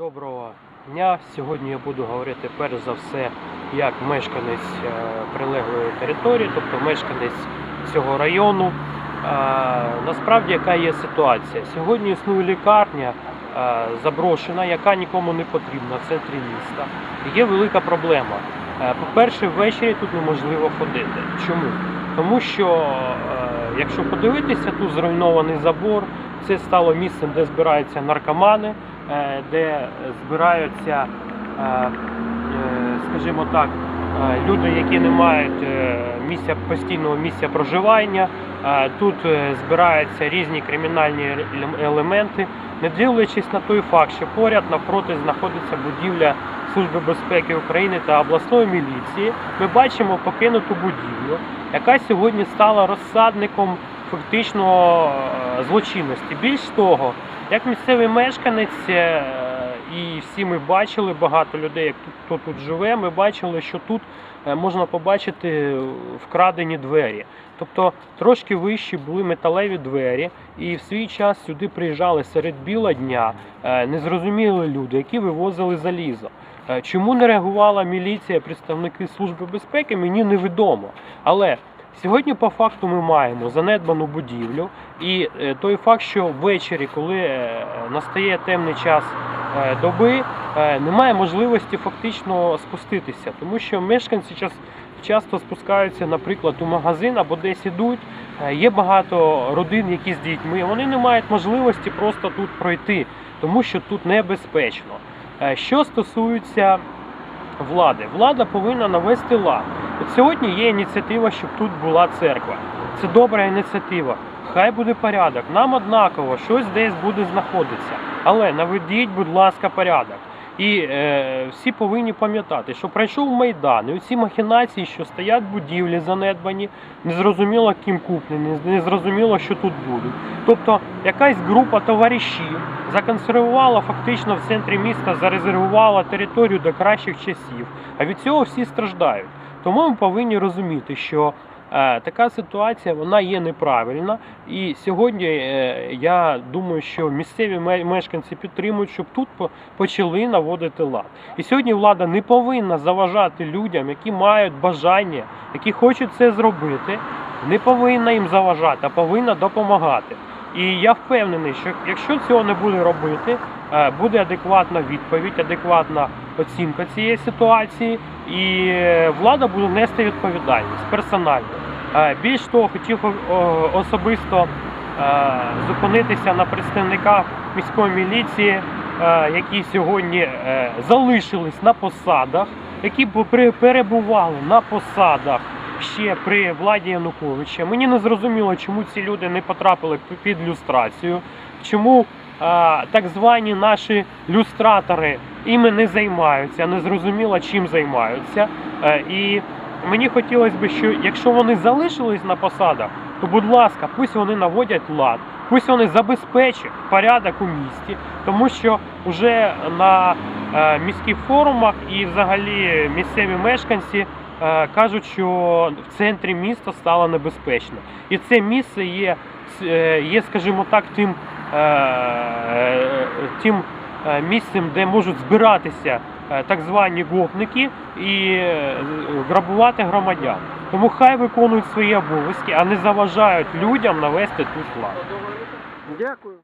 Доброго дня. Сьогодні я буду говорити перш за все як мешканець е, прилеглої території, тобто мешканець цього району. Е, Насправді, яка є ситуація? Сьогодні існує лікарня е, заброшена, яка нікому не потрібна в центрі міста. Є велика проблема. По-перше, ввечері тут неможливо ходити. Чому? Тому що, якщо подивитися, тут зруйнований забор, це стало місцем, де збираються наркомани, де збираються, е, е, скажімо так, е, люди, які не мають е, місця постійного місця проживання. Е, Тут е, збираються різні кримінальні елементи, не дивлячись на той факт, що поряд навпроти знаходиться будівля Служби безпеки України та обласної міліції. Ми бачимо покинуту будівлю, яка сьогодні стала розсадником фактично е, злочинності. Більш того, як місцевий мешканець, е, і всі ми бачили багато людей, хто тут живе, ми бачили, що тут е, можна побачити вкрадені двері. Тобто трошки вищі були металеві двері, і в свій час сюди приїжджали серед біла дня незрозумілі люди, які вивозили залізо. Чому не реагувала міліція, представники Служби безпеки, мені невідомо. Але сьогодні по факту ми маємо занедбану будівлю, і е, той факт, що ввечері, коли е, настає темний час е, доби, немає можливості фактично спуститися, тому що мешканці час часто спускаються, наприклад, у магазин або десь ідуть. Є багато родин, які з дітьми, вони не мають можливості просто тут пройти, тому що тут небезпечно. Що стосується влади, влада повинна навести лад. От сьогодні є ініціатива, щоб тут була церква. Це добра ініціатива. Хай буде порядок. Нам однаково щось десь буде знаходитися. Але наведіть, будь ласка, порядок. І е, всі повинні пам'ятати, що пройшов майдан, і ці махінації, що стоять будівлі занедбані, незрозуміло ким куплені, незрозуміло, що тут будуть. Тобто якась група товаришів законсервувала фактично в центрі міста, зарезервувала територію до кращих часів. А від цього всі страждають. Тому ми повинні розуміти, що е, така ситуація вона є неправильна. І сьогодні е, я думаю, що місцеві мешканці підтримують, щоб тут почали наводити лад. І сьогодні влада не повинна заважати людям, які мають бажання, які хочуть це зробити, не повинна їм заважати, а повинна допомагати. І я впевнений, що якщо цього не буде робити, е, буде адекватна відповідь, адекватна оцінка цієї ситуації, і е, влада буде нести відповідальність персонально. Е, Більш того, хотів особисто е, зупинитися на представниках міської міліції, які сьогодні залишились на посадах, які перебували на посадах ще при владі Януковича. Мені не зрозуміло, чому ці люди не потрапили під люстрацію, чому так звані наші люстратори іми не займаються, не зрозуміло, чим займаються. Е, і мені хотілося б, що якщо вони залишились на посадах, то будь ласка, пусть вони наводять лад, пусть вони забезпечать порядок у місті, тому що вже на е, міських форумах і взагалі місцеві мешканці е, кажуть, що в центрі міста стало небезпечно. І це місце є, є скажімо так, тим, тим місцем, де можуть збиратися е, так звані гопники і е, грабувати громадян. Тому хай виконують свої обов'язки, а не заважають людям навести тут лад. Дякую.